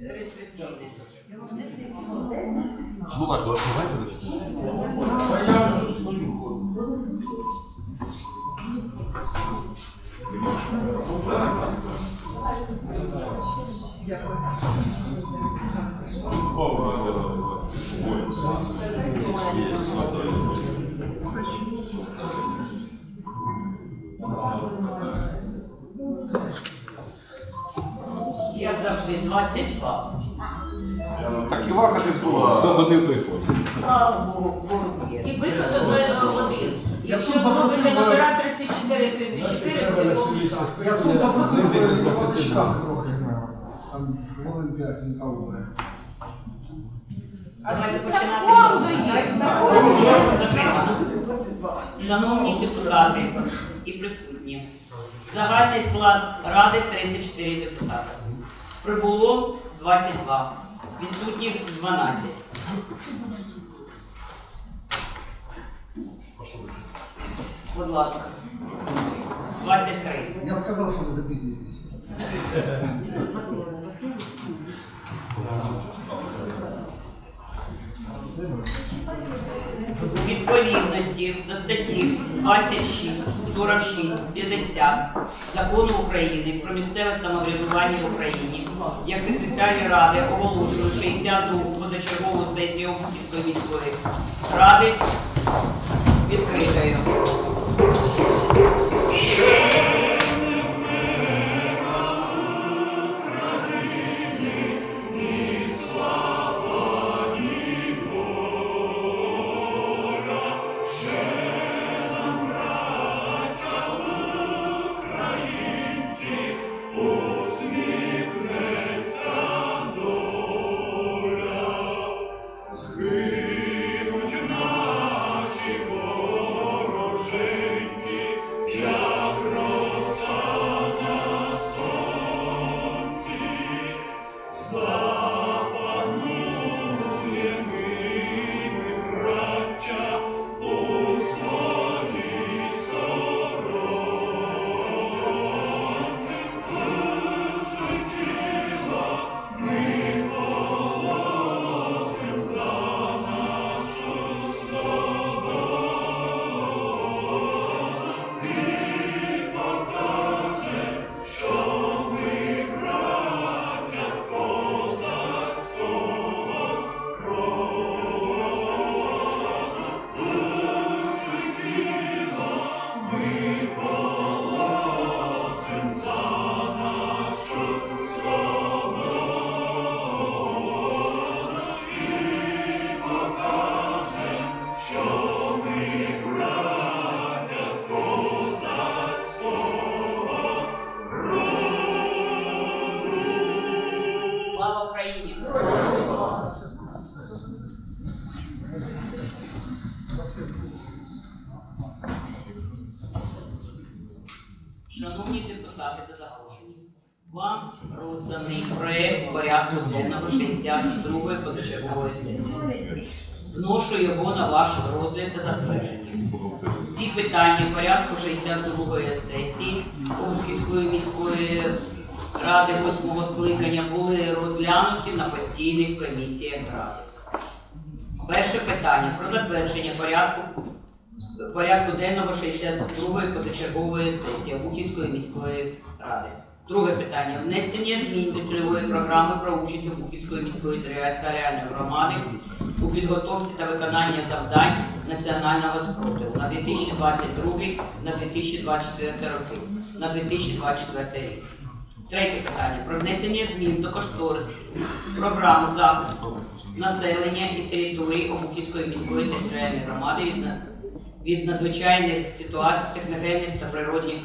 реєстраційне. Ну ладно, давайте А я вже стою. Як 22. Так і ваха ти була. Вони приходять. Слава Богу, Богу є. І виход одне- один. Якщо зробити би- номера 34, 34, буде повністю. Я тут попросив по позичках трохи, там хвилин п'ять він каву бере. Давайте починати. Шановні депутати і присутні, загальний склад Ради 34 депутата. Прибуло 22, відсутніх 12. Будь ласка. 23. Я сказав, що ви запізнюєтесь. Відповідності до статті 26, 46, 50 Закону України про місцеве самоврядування в Україні, як секретарі Ради оголошую 62 позачергову сесію Обухівської міської ради відкритою. 62-ї позачергової. Вношу його на ваш розгляд та затвердження. Всі питання порядку 62-ї сесії Обухівської міської ради восьмого скликання були розглянуті на постійних комісіях ради. Перше питання про затвердження порядку порядку денного 62-ї позачергової сесії Обухівської міської ради. Друге питання. Внесення змін до цільової програми про участь Обухівської міської територіальної громади у підготовці та виконанні завдань національного спротиву на 2022 на 2024 роки, на 2024 рік. Третє питання. Про внесення змін до кошторису програми захисту населення і території Обухівської міської територіальної громади від надзвичайних ситуацій техногенних та природних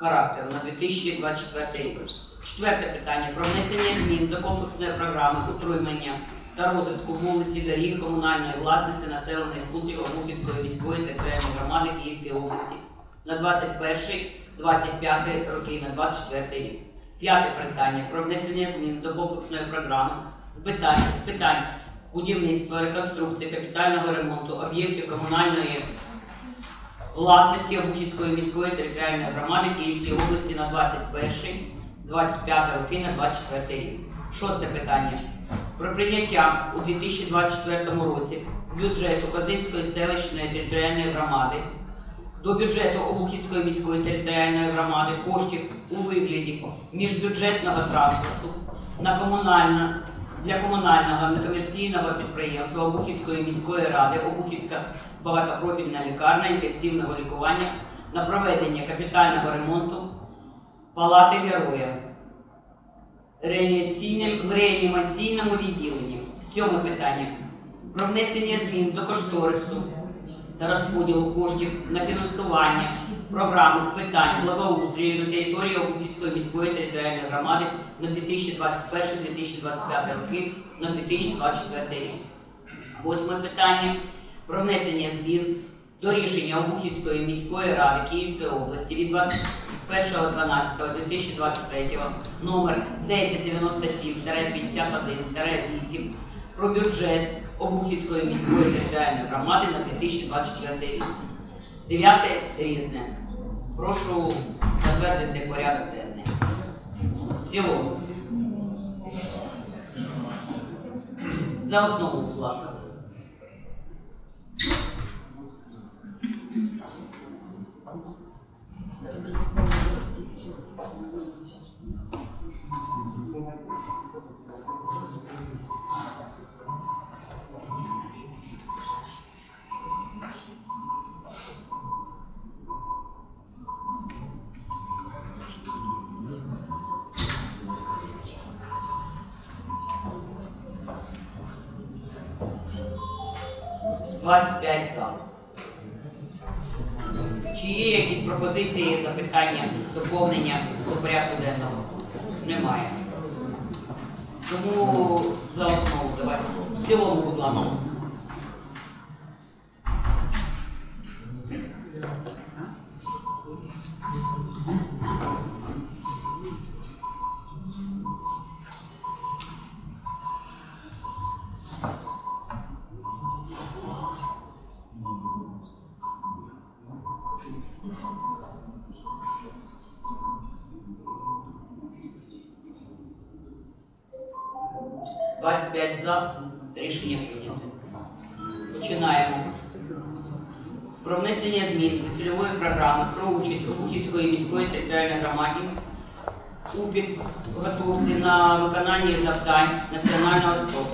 характеру на 2024 рік. Четверте питання про внесення змін до комплексної програми утримання та розвитку вулиці доріг комунальної власності населених пунктів Обухівської міської територіальної громади Київської області на 21-25 роки на 24 рік. П'яте питання про внесення змін до комплексної програми з питань, з питань будівництва, реконструкції, капітального ремонту об'єктів комунальної власності Обухівської міської територіальної громади Київської області на 21 25 роки на 24 рік. Шосте питання. Про прийняття у 2024 році бюджету Козинської селищної територіальної громади до бюджету Обухівської міської територіальної громади коштів у вигляді міжбюджетного транспорту на комунальне для комунального некомерційного підприємства Обухівської міської ради Обухівська багатопрофільна лікарня інтенсивного лікування на проведення капітального ремонту палати героїв в реанімаційному відділенні. Сьоме питання. Про внесення змін до кошторису та розподілу коштів на фінансування програми з питань благоустрою на території Обухівської міської територіальної громади на 2021-2025 роки на 2024 рік. Восьме питання про внесення змін до рішення Обухівської міської ради Київської області від 21.12.2023 номер 1097-51-8 про бюджет Обухівської міської територіальної громади на 2024 рік. Дев'яте різне. Прошу затвердити порядок денний. В цілому. За основу, будь ласка. За. Рішення прийняти. Починаємо. Про внесення змін до цільової програми про участь Обухівської міської територіальної громаді. у підготовці на виконання завдань національного спорту.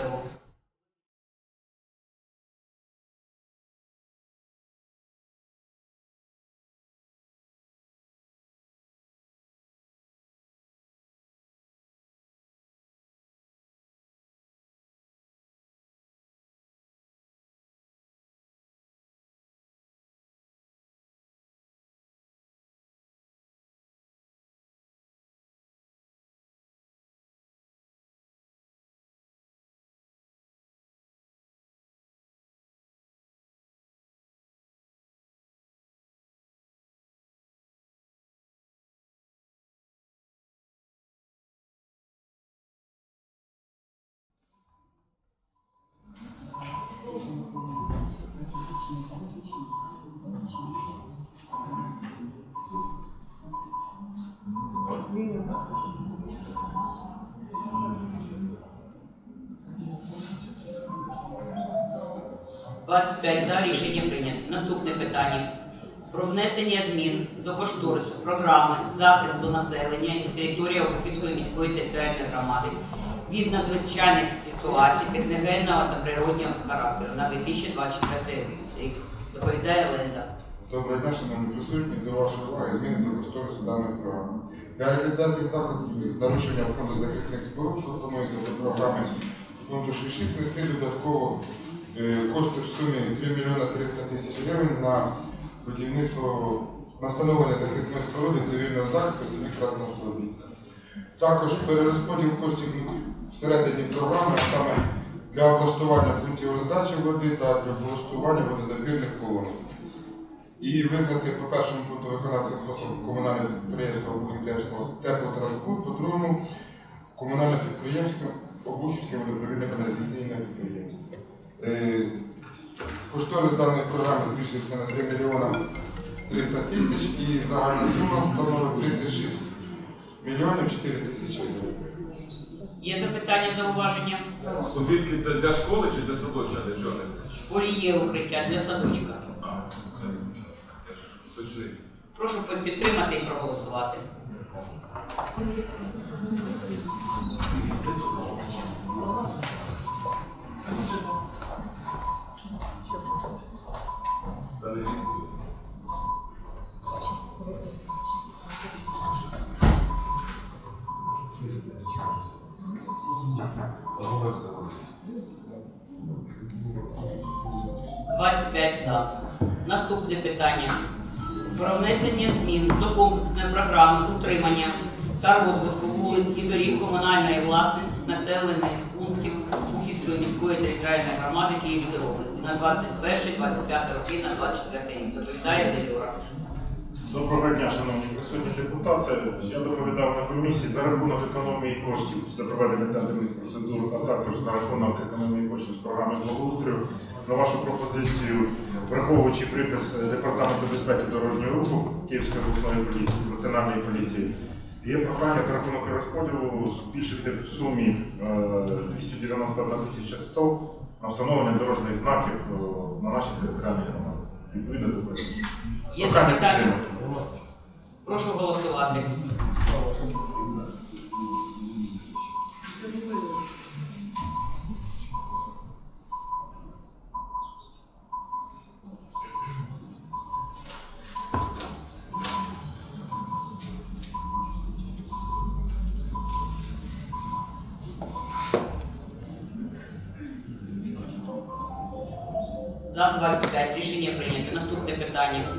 25 за рішення прийнято. Наступне питання. Про внесення змін до кошторису програми захисту населення і території Обухівської міської територіальної громади від надзвичайних ситуацій техногенного та природнього характеру на 2024 рік. Доповідає Ленда. Доброго дня, шановні присутні. До вашої уваги зміни до кошторису даної програми. Для реалізації заходів з нарушення фонду захисних споруд пропонується до програми фонду 66 внести додатково е, кошти в сумі 3 мільйона 300 тисяч гривень на будівництво на встановлення захисної споруди цивільного захисту в селі Красна Також перерозподіл коштів всередині програми, саме для облаштування пунктів роздачі води та для облаштування водозабірних колонок. І визнати по першому пункту виконавцем послуг комунальне підприємство Обухівського теплотранспорт, по другому комунальне підприємство Обухівське водопровідне каналізаційне підприємство. Е, Кошторис даної програми збільшився на 3 мільйона 300 тисяч і загальна сума становить 36 мільйонів 4 тисячі гривень. Є запитання, зауваження? Студентки це для школи чи для садочка? Для чого? В школі є укриття для садочка. А, це я ж точний. Прошу підтримати і проголосувати. Це 25 за. Наступне питання. Про внесення змін до комплексної програми утримання та розвитку вулиць і доріг комунальної власності населених пунктів Бухівської міської територіальної громади Київської області на 21-25 роки на 24 рік. Доповідає Делюра. Доброго дня, шановні присутні депутати. Я доповідав на комісії за рахунок економії коштів за проведення тендерних процедур, а також за рахунок економії коштів з програми благоустрою. На вашу пропозицію, враховуючи припис Департаменту безпеки дорожнього руху Київської обласної поліції, національної поліції, є прохання за рахунок розподілу збільшити в сумі е, 291 тисяча 100 на встановлення дорожніх знаків е, на нашій територіальній громаді. Відповідно до проекту. Є запитання? Прошу голосувати. За 25 рішення прийнято. Наступне питання.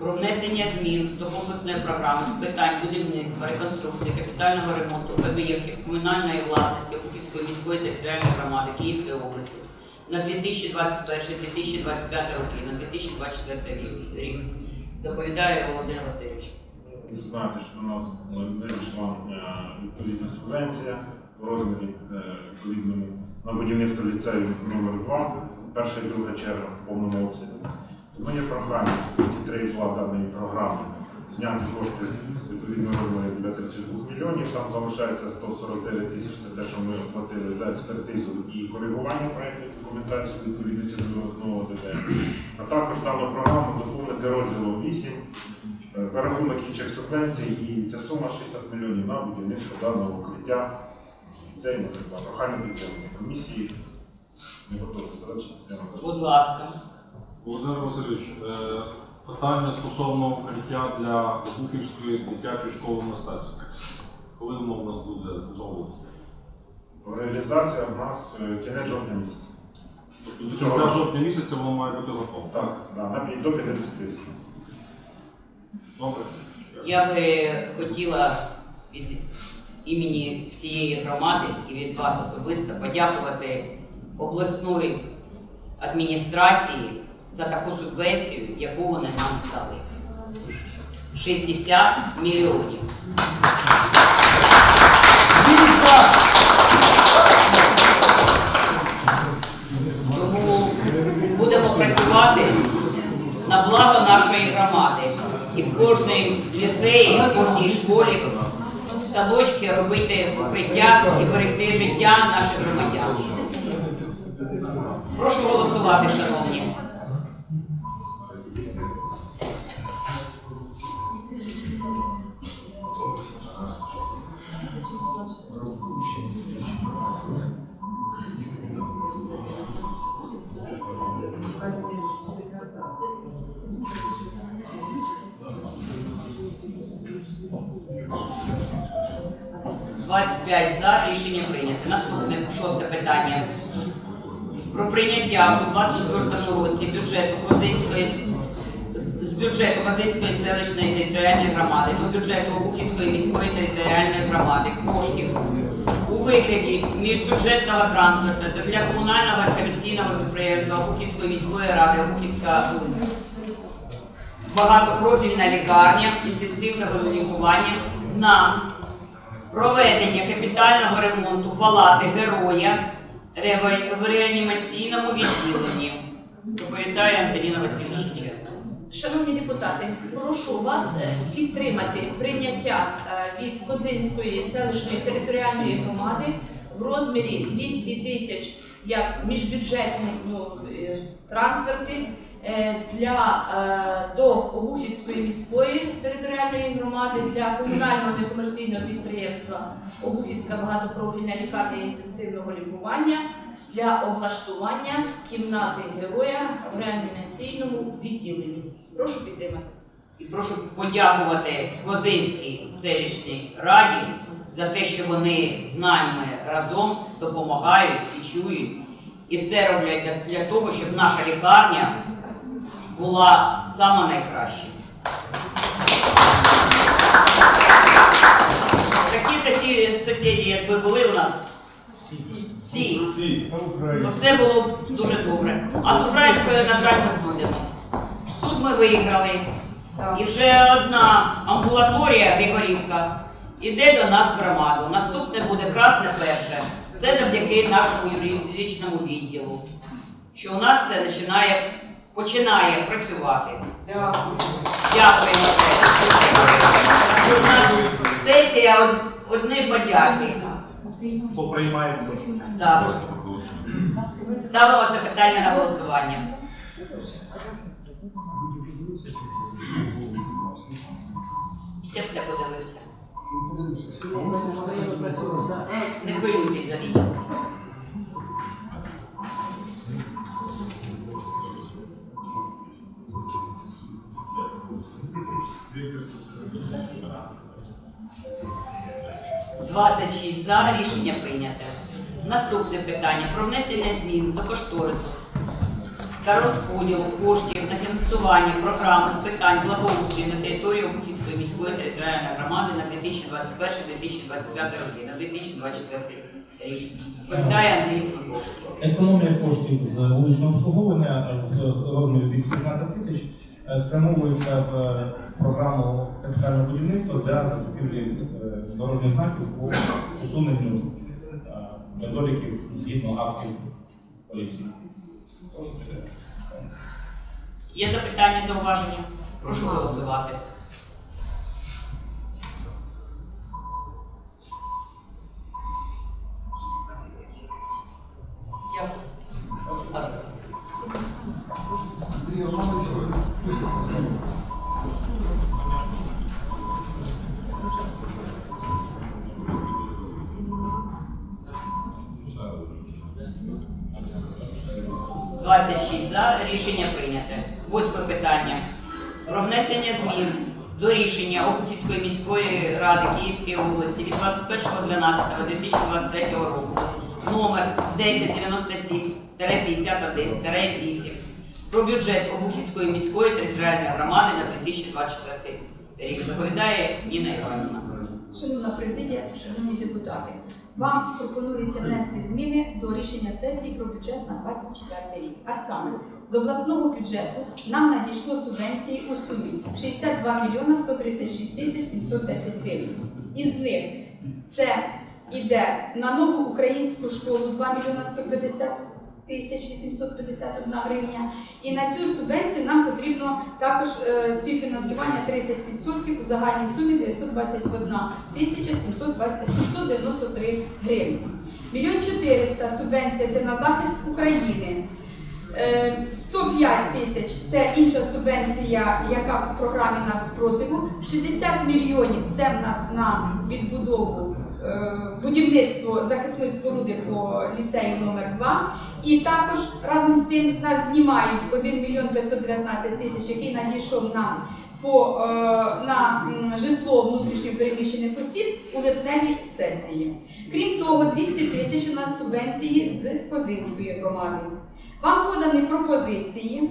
Про внесення змін до комплексної програми з питань будівництва, реконструкції, капітального ремонту об'єктів комунальної власності Київської міської територіальної громади Київської області на 2021-2025 роки, на 2024 рік. Доповідає Володимир Васильович. Ви знаєте, що до нас надійшла е, відповідна субвенція в розмірі е, відповідному на будівництво ліцею номер 2 перша і друга черга в повному обсязі. Тому є прохання три була даної програми зняти кошти відповідно розмірі біля 32 мільйонів. Там залишається 149 тисяч. Це те, що ми оплатили за експертизу і коригування проєктної документації відповідності до додаткового ДТ. А також дану програму доповнити розділом 8 Е, за рахунок інших субвенцій, і ця сума 60 мільйонів на будівництво даного укриття. Це наприклад, прохання підтримки комісії. Не готові підтримати. Будь ласка. Володимир Васильович, е, питання стосовно укриття для Бухівської дитячої школи мистецтва. Коли воно в нас буде зроблено? Реалізація в нас е, кінець жовтня місяця. Тобто до кінця жовтня місяця воно має бути готове. Так, да, на пі- до 50 тисяч. Добре. Я би хотіла від імені всієї громади і від вас особисто подякувати обласної адміністрації за таку субвенцію, яку вони нам дали. 60 мільйонів. Тому будемо працювати на благо нашої громади. І в кожній ліцеї, в кожній школі, в садочки робити укриття і берегти життя наших громадян. Прошу голосувати, шановні. Двадцять п'ять за рішення прийнято. Наступне шосте питання. Про прийняття у 24 році бюджету Козинської з бюджету Козинської селищної територіальної громади до бюджету Обухівської міської територіальної громади коштів у вигляді міжбюджетного транспорту для комунального комерційного підприємства Обухівської міської ради Обухівська багатопрофільна лікарня інтенсивного лікування на проведення капітального ремонту палати героя в реанімаційному відділенні. Доповідає Антоніна Васильівна Шевченко. Шановні депутати, прошу вас е, підтримати прийняття е, від Козинської селищної територіальної громади в розмірі 200 тисяч як міжбюджетні ну, е, трансферти для, до Обухівської міської територіальної громади для комунального некомерційного підприємства Обухівська багатопрофільна лікарня інтенсивного лікування для облаштування кімнати героя в реанімаційному відділенні. Прошу підтримати. І прошу подякувати Козинській селищній раді за те, що вони з нами разом допомагають і чують, і все роблять для того, щоб наша лікарня була сама найкраща. Такі якби були у нас, всі, Всі. то все було б дуже добре. А з Українкою, на жаль, ми судимо. Суд ми виграли. І вже одна амбулаторія Григорівка іде до нас в громаду. Наступне буде красне перше. Це завдяки нашому юридичному відділу, що у нас це починає, починає працювати. Дякуємо. У нас сесія одні подяки. Поприймаємо. Так. Ставимо це питання на голосування. Я все подивився. Не хвилюйтесь за віку. Thank you. 26 за. Рішення прийнято. Наступне питання про внесення змін до кошторису та розподілу коштів на фінансування програми з питань благоустрою на території Обухівської міської територіальної громади на 2021-2025 роки на 2024 рік. Питає Андрій Смоковський. Економія коштів з вуличного обслуговування в розмірі 215 тисяч е, спрямовується в програму капітального будівництва для закупівлі е, дорожніх знаків по усуненню методиків згідно актів поліції. Прошу. Є запитання, зауваження? Прошу голосувати. 26 за. Рішення прийняте. Восьме питання. Про внесення змін до рішення Обухівської міської ради Київської області від 21.12.2023 року номер 1097-51-8 про бюджет Обухівської міської територіальної громади на 2024 рік. Доповідає Ніна Іванівна. Шановна президія, шановні депутати, вам пропонується внести зміни до рішення сесії про бюджет на 24 рік. А саме з обласного бюджету нам надійшло субвенції у сумі 62 мільйона 136 тисяч 710 гривень. Із них це іде на нову українську школу 2 мільйона 150 тисяч 851 гривня. І на цю субвенцію нам потрібно також е, співфінансування 30% у загальній сумі 921 тисяча 793 гривні. Мільйон 400 субвенція це на захист України. Е, 105 тисяч це інша субвенція, яка в програмі нацпротиву. 60 мільйонів це в нас на відбудову е, будівництво захисної споруди по ліцею номер 2 І також разом з тим з нас знімають 1 мільйон 519 тисяч, який надійшов нам по, е, на житло внутрішньо переміщених осіб у липневій сесії. Крім того, 200 тисяч у нас субвенції з Козинської громади. Вам подані пропозиції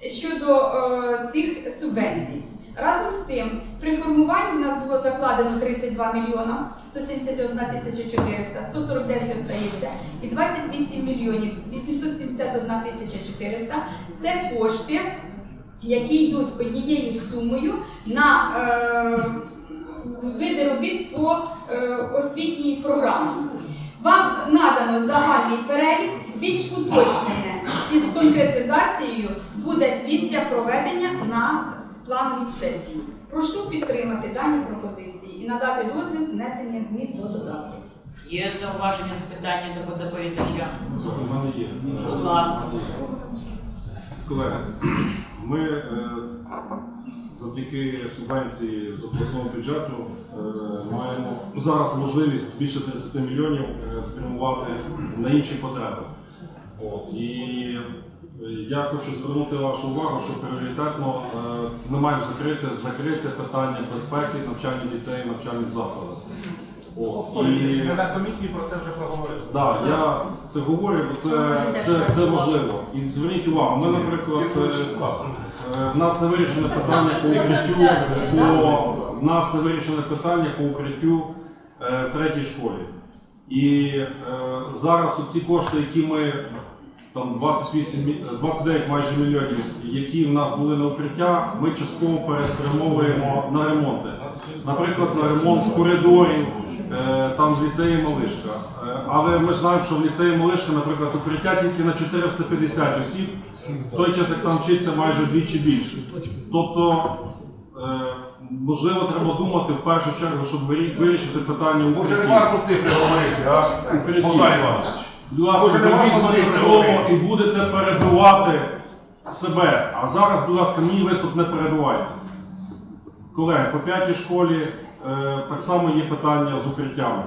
щодо е, цих субвенцій. Разом з тим, при формуванні в нас було закладено 32 мільйона 171 тисяча 400, 149 остається і 28 мільйонів 871 тисяча 400 – це кошти, які йдуть однією сумою на е, види робіт по е, освітній програмі. Вам надано загальний перелік, більш уточнене із конкретизацією буде після проведення на плановій сесії. Прошу підтримати дані пропозиції і надати дозвіл внесення змін до додатків. Є зауваження, запитання до доповідача? У мене є. Будь ласка. Колеги, ми е, завдяки субвенції з обласного бюджету е, маємо зараз можливість більше 30 мільйонів е, спрямувати на інші потреби. От. І я хочу звернути вашу увагу, що пріоритетно е, ми маємо закрити, закрити питання безпеки навчання дітей навчальних закладах. І... на комісії про це вже проговорили. Так, я це говорю, бо це, це, це важливо. І зверніть увагу, ми, наприклад, в нас не вирішене питання по укриттю, по, в нас не вирішене питання по укриттю в третій школі. І е, зараз ці кошти, які ми там 28, 29 майже мільйонів, які в нас були на укриття, ми частково переспрямовуємо на ремонти. Наприклад, на ремонт коридорів, е, там в ліцеї Малишка. Е, Але ми знаємо, що в ліцеї Малишка, наприклад, укриття тільки на 450 осіб, в той час, як там вчиться майже вдвічі більше. Тобто, е, можливо, треба думати в першу чергу, щоб вирішити питання Може, не варто цифри говорити, а? Укриттів. Іванович. Будь ласка, Може, не моє слово говорити? і будете перебивати себе. А зараз, будь ласка, мій виступ не перебивайте. Колеги, по п'ятій школі е, так само є питання з укриттями.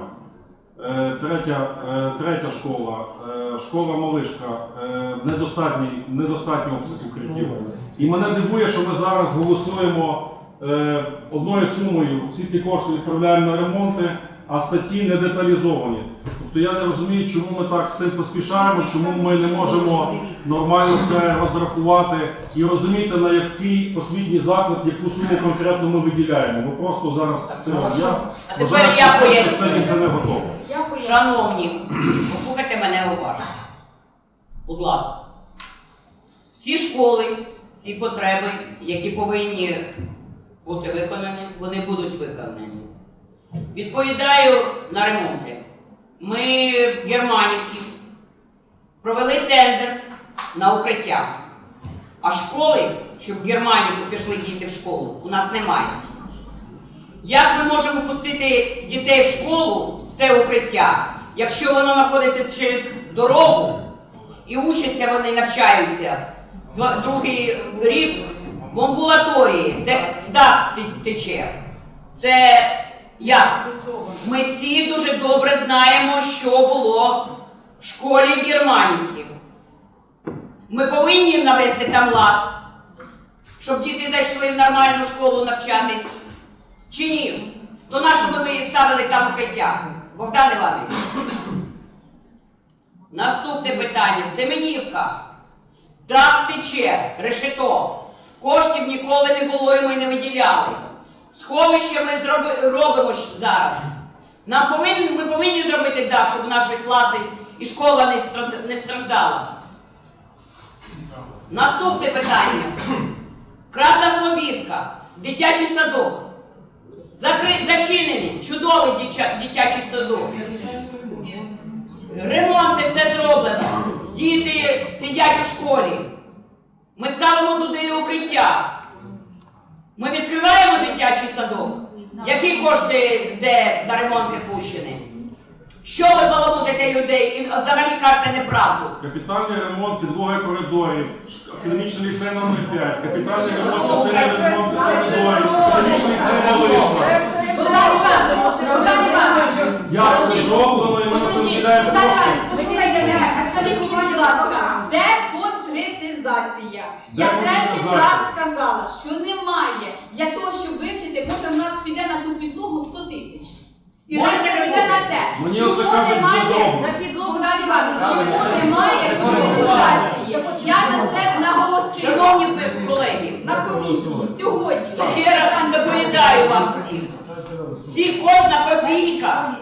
Е, третя, е, третя школа, е, школа Малишка, е, недостатній, недостатній обсяг укриттів. І мене дивує, що ми зараз голосуємо е, одною сумою, всі ці кошти відправляємо на ремонти, а статті не деталізовані. Тобто я не розумію, чому ми так з тим поспішаємо, чому ми не можемо нормально це розрахувати і розуміти, на який освітній заклад, яку суму конкретно ми виділяємо. Бо просто зараз це я А тепер я поясню. це не готово. Я поясню. Шановні, послухайте мене уважно. Будь ласка. Всі школи, всі потреби, які повинні бути виконані, вони будуть виконані. Відповідаю на ремонти. Ми в Германівці провели тендер на укриття. А школи, щоб в Германівку пішли діти в школу, у нас немає. Як ми можемо пустити дітей в школу в те укриття, якщо воно знаходиться через дорогу і учаться вони навчаються другий рік в амбулаторії, де дах тече? Це як? Ми всі дуже добре знаємо, що було в школі Германівки. Ми повинні навести там лад, щоб діти зайшли в нормальну школу навчатись. Чи ні? То на що би ставили там укриття? Богдан Іванович. Наступне питання. Семенівка. Дах тече, решето. Коштів ніколи не було і ми не виділяли. Сховище ми робимо зараз. Нам повинні, ми повинні зробити дах, щоб наші класи і школа не, не страждала. Наступне питання. Красна Слобідка, дитячий садок. Закри... Зачинений, чудовий дитя... дитячий садок. Ремонти все зроблено. Діти сидять у школі. Ми ставимо туди укриття. Ми відкриваємо дитячий садок. Які кошти йде на ремонти пущені? Що ви баламутите людей і взагалі кажете неправду? Капітальний ремонт підлоги коридорів, академічний ліцей номер 5, капітальний ремонт частини ремонту коридорів, академічний ліцей Малишка. Богдан Іванович, Богдан Іванович, Як це зроблено і ми кошти? Іванович, послухайте мене, а скажіть мені, будь ласка, де конкретизація? Я Де 30 конкретизація? раз сказала, що немає для того, щоб вивчити, може в нас піде на ту підлогу 100 тисяч. І решта піде на те. Чому немає. Богдан Іванович, немає конкретизації? Я на це наголосила Шановні колеги, на комісії сьогодні. ще раз доповідаю вам всім. Всі кожна копійка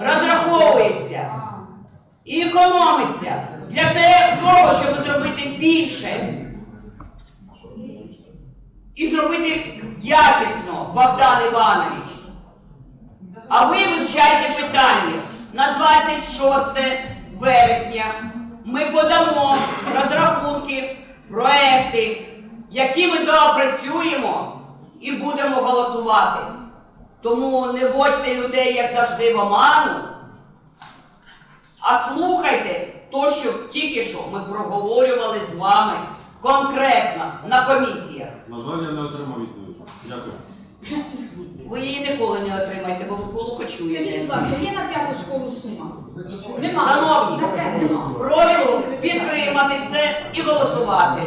розраховується і економиться для того, щоб зробити більше. І зробити якісно, Богдан Іванович. А ви вивчайте питання. На 26 вересня ми подамо розрахунки проекти, які ми доопрацюємо і будемо голосувати. Тому не вводьте людей, як завжди, в оману, а слухайте то, що тільки що ми проговорювали з вами конкретно на комісіях. На жаль, я не отримав відповідь. Дякую. Ви її ніколи не отримаєте, бо ви глухо Скажіть, будь ласка, є на п'яту школу сума? Нема. Шановні, На п'ять нема. Прошу підтримати це і голосувати.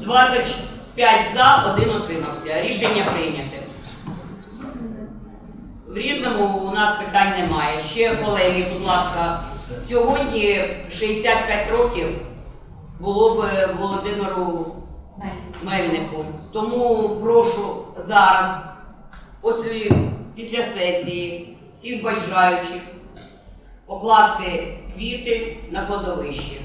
Двадцять п'ять за, один утримався. Рішення прийняте. В різному у нас питань немає. Ще колеги, будь ласка, сьогодні 65 років було б Володимиру Мельнику. Тому прошу зараз, після, після сесії, всіх бажаючих покласти квіти на кладовище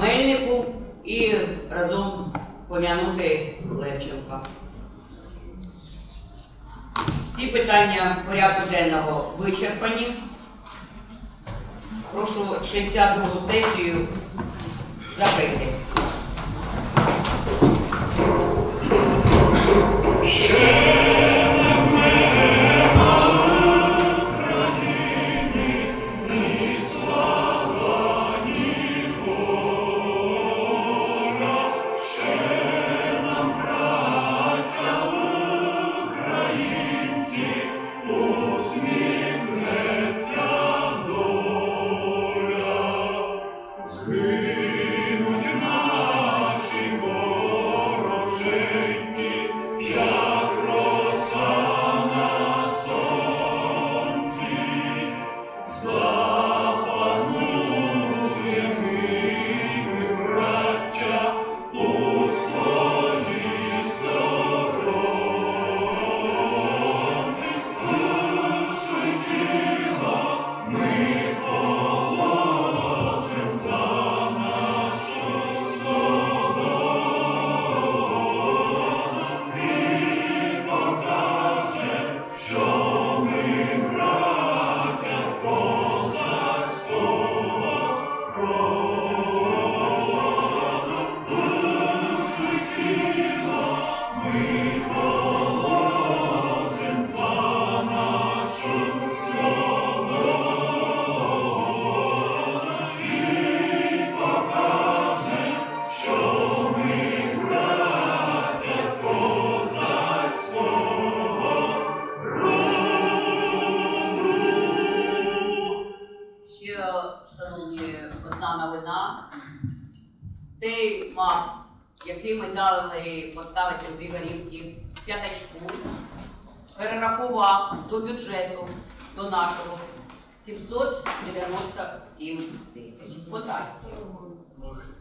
Мельнику і разом пом'янути Левченка. Всі питання порядку денного вичерпані. Прошу 62 сесію закрити. Ще,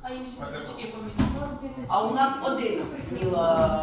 А інші у нас один хотіла